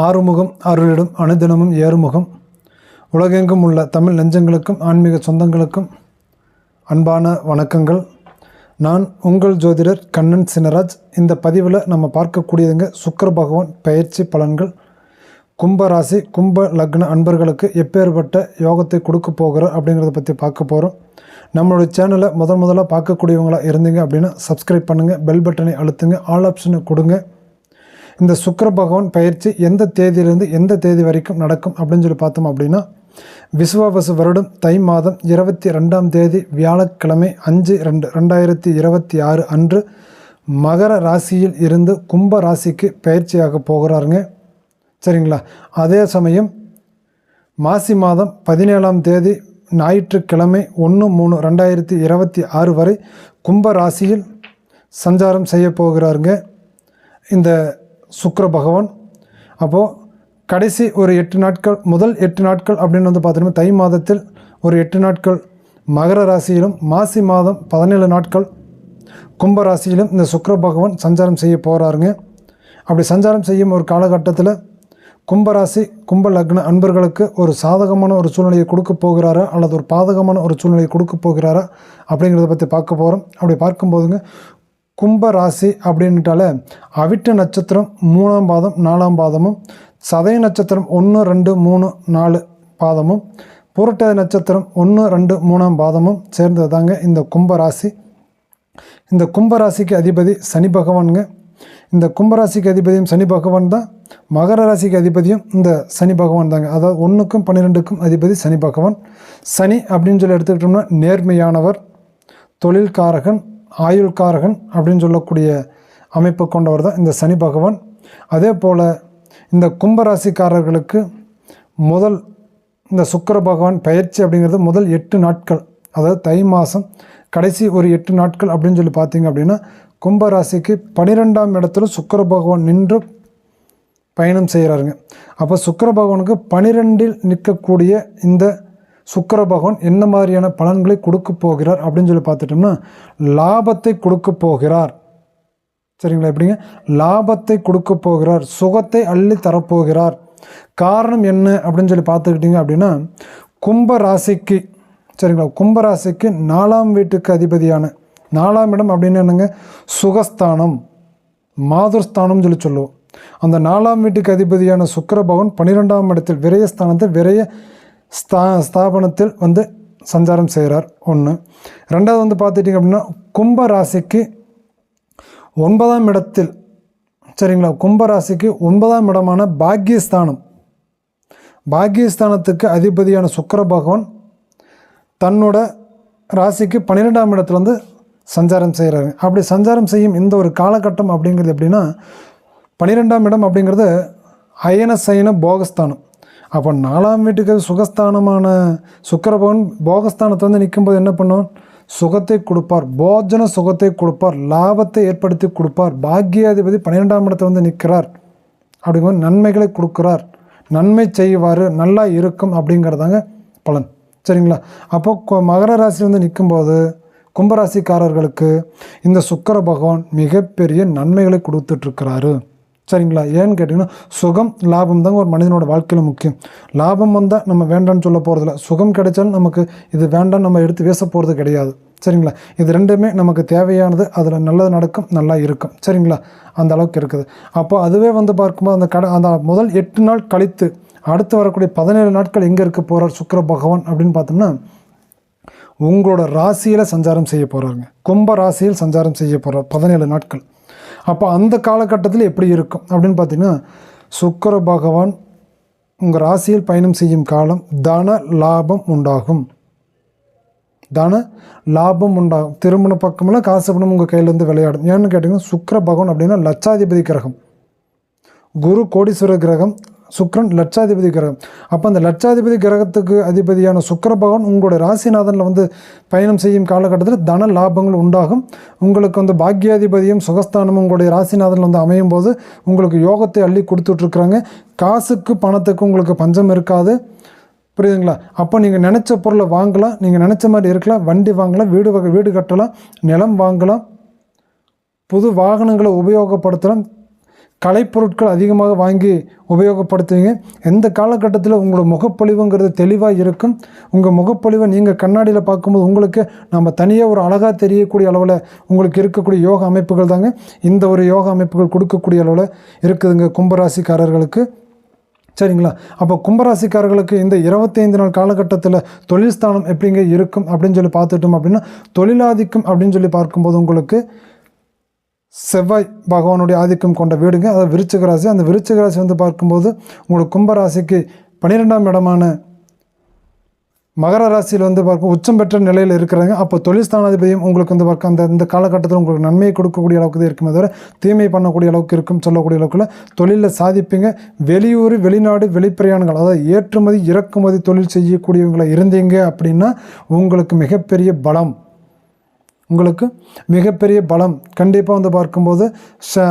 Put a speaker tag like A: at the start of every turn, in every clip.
A: ஆறுமுகம் அருளிடும் அனுதினமும் ஏறுமுகம். உலகெங்கும் உள்ள தமிழ் நெஞ்சங்களுக்கும் ஆன்மீக சொந்தங்களுக்கும் அன்பான வணக்கங்கள். நான் உங்கள் ஜோதிடர் கண்ணன் சினராஜ். இந்த பதிவில் நம்ம பார்க்கக்கூடியதுங்க சுக்கர பகவான் பயிற்சி பலன்கள். கும்ப ராசி கும்ப லக்ன அன்பர்களுக்கு எப்பேற்பட்ட யோகத்தை கொடுக்க போகிறார் அப்படிங்கிறத பற்றி பார்க்க போகிறோம் நம்மளுடைய சேனலை முதன் முதலாக பார்க்கக்கூடியவங்களாக இருந்தீங்க அப்படின்னா சப்ஸ்கிரைப் பண்ணுங்கள் பெல் பட்டனை அழுத்துங்க ஆல் ஆப்ஷனை கொடுங்க. இந்த சுக்கர பகவான் பயிற்சி எந்த தேதியிலிருந்து எந்த தேதி வரைக்கும் நடக்கும் அப்படின்னு சொல்லி பார்த்தோம் அப்படின்னா விசுவாபசு வருடம் தை மாதம் இருபத்தி ரெண்டாம் தேதி வியாழக்கிழமை அஞ்சு ரெண்டு ரெண்டாயிரத்தி இருபத்தி ஆறு அன்று மகர ராசியில் இருந்து கும்ப ராசிக்கு பயிற்சியாக போகிறாருங்க. சரிங்களா? அதே சமயம் மாசி மாதம் பதினேழாம் தேதி ஞாயிற்றுக்கிழமை ஒன்று மூணு ரெண்டாயிரத்தி இருபத்தி ஆறு வரை கும்ப ராசியில் சஞ்சாரம் செய்ய போகிறாருங்க. இந்த சுக்கர பகவான். அப்போது கடைசி ஒரு எட்டு நாட்கள் முதல் எட்டு நாட்கள் அப்படின்னு வந்து பார்த்தீங்கன்னா தை மாதத்தில் ஒரு எட்டு நாட்கள் மகர ராசியிலும் மாசி மாதம் பதினேழு நாட்கள் கும்ப ராசியிலும் இந்த சுக்கர பகவான் சஞ்சாரம் செய்ய போகிறாருங்க அப்படி சஞ்சாரம் செய்யும் ஒரு காலகட்டத்தில் கும்பராசி கும்ப லக்ன அன்பர்களுக்கு ஒரு சாதகமான ஒரு சூழ்நிலையை கொடுக்க போகிறாரா அல்லது ஒரு பாதகமான ஒரு சூழ்நிலையை கொடுக்க போகிறாரா அப்படிங்கிறத பற்றி பார்க்க போகிறோம் அப்படி பார்க்கும்போதுங்க கும்ப ராசி அவிட்ட நட்சத்திரம் மூணாம் பாதம் நாலாம் பாதமும் சதய நட்சத்திரம் ஒன்று ரெண்டு மூணு நாலு பாதமும் புரட்டாதி நட்சத்திரம் ஒன்று ரெண்டு மூணாம் பாதமும் சேர்ந்தது தாங்க இந்த கும்பராசி. இந்த கும்பராசிக்கு அதிபதி சனி பகவானுங்க. இந்த கும்பராசிக்கு அதிபதியும் சனி பகவான் தான். மகர ராசிக்கு அதிபதியும் இந்த சனி பகவான் தாங்க. அதாவது ஒன்றுக்கும் பன்னிரெண்டுக்கும் அதிபதி சனி பகவான். சனி அப்படின்னு சொல்லி எடுத்துக்கிட்டோம்னா நேர்மையானவர் தொழில்காரகன் ஆயுள்காரகன் அப்படின்னு சொல்லக்கூடிய அமைப்பு கொண்டவர் தான் இந்த சனி பகவான். அதே போல் இந்த கும்பராசிக்காரர்களுக்கு முதல் இந்த சுக்கர பகவான் பயிற்சி அப்படிங்கிறது முதல் எட்டு நாட்கள் அதாவது தை மாதம் கடைசி ஒரு எட்டு நாட்கள் அப்படின்னு சொல்லி பார்த்தீங்க அப்படின்னா கும்பராசிக்கு பனிரெண்டாம் இடத்துல சுக்கர பகவான் நின்று பயணம் செய்கிறாருங்க. அப்போ சுக்கர பகவானுக்கு பனிரெண்டில் நிற்கக்கூடிய இந்த சுக்கர பகவான் என்ன மாதிரியான பலன்களை கொடுக்க போகிறார் அப்படின்னு சொல்லி பார்த்துட்டோம்னா லாபத்தை கொடுக்க போகிறார். சரிங்களா? எப்படிங்க? லாபத்தை கொடுக்க போகிறார். சுகத்தை அள்ளி தரப்போகிறார். காரணம் என்ன அப்படின்னு சொல்லி பார்த்துக்கிட்டிங்க அப்படின்னா கும்ப ராசிக்கு சரிங்களா? கும்ப ராசிக்கு நாலாம் வீட்டுக்கு அதிபதியான நாலாம் இடம் அப்படின்னு என்னங்க? சுகஸ்தானம் மாதுர்ஸ்தானம் சொல்லி சொல்லுவோம். அந்த நாலாம் வீட்டுக்கு அதிபதியான சுக்கர பகவான் பன்னிரெண்டாம் இடத்தில் விரயஸ்தானத்தை விரய ஸ்தா ஸ்தாபனத்தில் வந்து சஞ்சாரம் செய்கிறார். ஒன்று. ரெண்டாவது வந்து பார்த்துட்டிங்க அப்படின்னா கும்ப ராசிக்கு ஒன்பதாம் இடத்தில் சரிங்களா? கும்பராசிக்கு ஒன்பதாம் இடமான பாக்யஸ்தானம் பாக்யஸ்தானத்துக்கு அதிபதியான சுக்கர பகவான் தன்னோட ராசிக்கு பன்னிரெண்டாம் இடத்துல வந்து சஞ்சாரம் செய்கிறாரு. அப்படி சஞ்சாரம் செய்யும் இந்த ஒரு காலகட்டம் அப்படிங்கிறது எப்படின்னா பன்னிரெண்டாம் இடம் அப்படிங்கிறது அயன சயன போகஸ்தானம். அப்போ நாலாம் வீட்டுக்கு சுகஸ்தானமான சுக்கரபவன் போகஸ்தானத்தை வந்து நிற்கும்போது என்ன பண்ணுவான் சுகத்தை கொடுப்பார். போஜன சுகத்தை கொடுப்பார். லாபத்தை ஏற்படுத்தி கொடுப்பார். பாக்கியாதிபதி பன்னிரெண்டாம் இடத்தை வந்து நிற்கிறார் அப்படிங்கும்போது நன்மைகளை கொடுக்குறார். நன்மை செய்வார். நல்லா இருக்கும் அப்படிங்கிறதாங்க பலன். சரிங்களா? அப்போ கொ- மகர ராசி வந்து நிற்கும்போது கும்பராசிக்காரர்களுக்கு இந்த சுக்கர பகவான் மிகப்பெரிய நன்மைகளை கொடுத்துட்ருக்கிறாரு சரிங்களா? ஏன்னு கேட்டிங்கன்னா சுகம் லாபம் தாங்க ஒரு மனிதனோட வாழ்க்கையில் முக்கியம். லாபம் வந்தால் நம்ம வேண்டாம்னு சொல்ல போகிறதில்ல சுகம் கிடைச்சாலும் நமக்கு இது வேண்டாம் நம்ம எடுத்து பேச போகிறது கிடையாது. சரிங்களா? இது ரெண்டுமே நமக்கு தேவையானது. அதில் நல்லது நடக்கும் நல்லா இருக்கும். சரிங்களா? அந்த அளவுக்கு இருக்குது. அப்போ அதுவே வந்து பார்க்கும்போது அந்த கடை அந்த முதல் எட்டு நாள் கழித்து அடுத்து வரக்கூடிய பதினேழு நாட்கள் எங்கே இருக்க போகிறார் சுக்கர பகவான் அப்படின்னு பார்த்தோம்னா உங்களோட ராசியில் சஞ்சாரம் செய்ய போகிறாருங்க கும்ப ராசியில் சஞ்சாரம் செய்ய போகிறார் பதினேழு நாட்கள். அப்போ அந்த காலகட்டத்தில் எப்படி இருக்கும்? அப்படின்னு பார்த்தீங்கன்னா சுக்கர பகவான் உங்கள் ராசியில் பயணம் செய்யும் காலம் தன லாபம் உண்டாகும். தன லாபம் உண்டாகும். திருமண பக்கமெல்லாம் காசு பணம் உங்கள் கையிலேருந்து விளையாடும். ஏன்னு கேட்டிங்கன்னா சுக்கர பகவான் அப்படின்னா லட்சாதிபதி கிரகம். குரு கோடீஸ்வர கிரகம் சுக்ரன் லட்சாதிபதி கிரகம். அப்போ அந்த லட்சாதிபதி கிரகத்துக்கு அதிபதியான சுக்கர பகவான் உங்களுடைய ராசிநாதனில் வந்து பயணம் செய்யும் காலகட்டத்தில் தன லாபங்கள் உண்டாகும். உங்களுக்கு வந்து பாக்கியாதிபதியும் சுகஸ்தானமும் உங்களுடைய ராசிநாதனில் வந்து அமையும் போது உங்களுக்கு யோகத்தை அள்ளி கொடுத்துட்ருக்குறாங்க. காசுக்கு பணத்துக்கு உங்களுக்கு பஞ்சம் இருக்காது. புரியுதுங்களா? அப்போ நீங்கள் நினச்ச பொருளை வாங்கலாம். நீங்கள் நினச்ச மாதிரி இருக்கலாம். வண்டி வாங்கலாம். வீடு வகை வீடு கட்டலாம். நிலம் வாங்கலாம். புது வாகனங்களை உபயோகப்படுத்தலாம். கலைப்பொருட்கள் அதிகமாக வாங்கி உபயோகப்படுத்துவீங்க. எந்த காலகட்டத்தில் உங்களோட முகப்பொழிவுங்கிறது தெளிவாக இருக்கும்? உங்கள் முகப்பொழிவை நீங்கள் கண்ணாடியில் பார்க்கும்போது உங்களுக்கு நம்ம தனியாக ஒரு அழகாக தெரியக்கூடிய அளவில் உங்களுக்கு இருக்கக்கூடிய யோகா அமைப்புகள் தாங்க. இந்த ஒரு யோகா அமைப்புகள் கொடுக்கக்கூடிய அளவில் இருக்குதுங்க கும்பராசிக்காரர்களுக்கு. சரிங்களா? அப்போ கும்பராசிக்காரர்களுக்கு இந்த இருபத்தைந்து நாள் காலகட்டத்தில் தொழில் ஸ்தானம் எப்படிங்க இருக்கும் அப்படின்னு சொல்லி பார்த்துட்டோம் அப்படின்னா தொழிலாதிக்கம் அப்படின்னு சொல்லி பார்க்கும்போது உங்களுக்கு செவ்வாய் பகவானுடைய ஆதிக்கம் கொண்ட வீடுங்க. அதாவது விருச்சிக ராசி. அந்த விருச்சிக ராசி வந்து பார்க்கும்போது உங்களுக்கு கும்பராசிக்கு பன்னிரெண்டாம் இடமான மகர ராசியில் வந்து பார்க்கும் உச்சம் பெற்ற நிலையில் இருக்கிறாங்க. அப்போ தொழில் ஸ்தானாதிபதியும் உங்களுக்கு வந்து பார்க்க அந்த இந்த காலகட்டத்தில் உங்களுக்கு நன்மையை கொடுக்கக்கூடிய அளவுக்கு தான் இருக்குமே தவிர தீமை பண்ணக்கூடிய அளவுக்கு இருக்கும் சொல்லக்கூடிய அளவுக்குள்ள தொழிலில் சாதிப்பீங்க. வெளியூர் வெளிநாடு வெளிப்பிரயாணங்கள் அதாவது ஏற்றுமதி இறக்குமதி தொழில் செய்யக்கூடியவங்களை இருந்தீங்க அப்படின்னா உங்களுக்கு மிகப்பெரிய பலம். உங்களுக்கு மிகப்பெரிய பலம் கண்டிப்பாக வந்து பார்க்கும்போது ச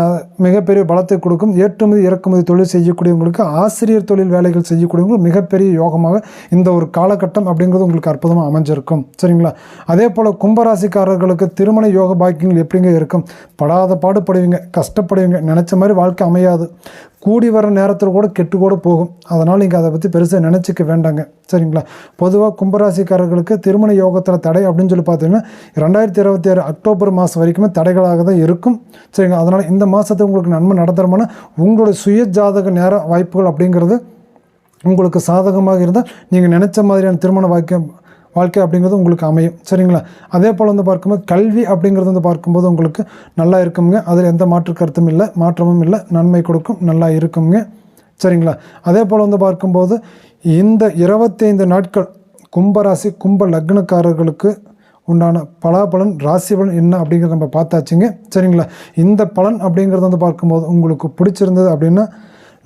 A: மிகப்பெரிய பலத்தை கொடுக்கும். ஏற்றுமதி இறக்குமதி தொழில் செய்யக்கூடியவங்களுக்கு ஆசிரியர் தொழில் வேலைகள் செய்யக்கூடியவங்களுக்கு மிகப்பெரிய யோகமாக இந்த ஒரு காலகட்டம் அப்படிங்கிறது உங்களுக்கு அற்புதமாக அமைஞ்சிருக்கும். சரிங்களா? அதே போல் கும்பராசிக்காரர்களுக்கு திருமண யோக பாக்கியங்கள் எப்படிங்க இருக்கும்? படாத பாடுபடுவீங்க கஷ்டப்படுவீங்க நினச்ச மாதிரி வாழ்க்கை அமையாது. கூடி வர நேரத்தில் கூட கெட்டு கூட போகும். அதனால் நீங்கள் அதை பற்றி பெருசாக நினச்சிக்க வேண்டாங்க. சரிங்களா? பொதுவாக கும்பராசிக்காரர்களுக்கு திருமண யோகத்தில் தடை அப்படின்னு சொல்லி பார்த்தீங்கன்னா ரெண்டாயிரத்தி இருபத்தி ஆறு அக்டோபர் மாதம் வரைக்குமே தடைகளாக தான் இருக்கும். சரிங்களா? அதனால் இந்த மாதத்தை உங்களுக்கு நன்மை நடத்துகிறோம்னா உங்களோட சுய ஜாதக நேர வாய்ப்புகள் அப்படிங்கிறது உங்களுக்கு சாதகமாக இருந்தால் நீங்கள் நினச்ச மாதிரியான திருமண வாக்கியம் வாழ்க்கை அப்படிங்கிறது உங்களுக்கு அமையும். சரிங்களா? அதே போல் வந்து பார்க்கும்போது கல்வி அப்படிங்கிறது வந்து பார்க்கும்போது உங்களுக்கு நல்லா இருக்குங்க அதில் எந்த மாற்று கருத்தும் இல்லை மாற்றமும் இல்லை நன்மை கொடுக்கும் நல்லா இருக்குங்க சரிங்களா? அதே போல் வந்து பார்க்கும்போது இந்த இருபத்தைந்து நாட்கள் கும்பராசி கும்ப லக்னக்காரர்களுக்கு உண்டான பலாபலன் ராசி பலன் என்ன அப்படிங்கிறத நம்ம பார்த்தாச்சுங்க. சரிங்களா? இந்த பலன் அப்படிங்கிறத வந்து பார்க்கும்போது உங்களுக்கு பிடிச்சிருந்தது அப்படின்னா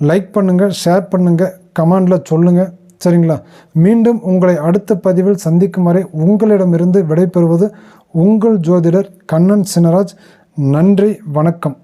A: லைக் பண்ணுங்கள் ஷேர் பண்ணுங்கள் கமெண்டில் சொல்லுங்கள் சரிங்களா? மீண்டும் உங்களை அடுத்த பதிவில் சந்திக்கும் வரை உங்களிடமிருந்து விடைபெறுவது உங்கள் ஜோதிடர் கண்ணன் சினராஜ் நன்றி வணக்கம்.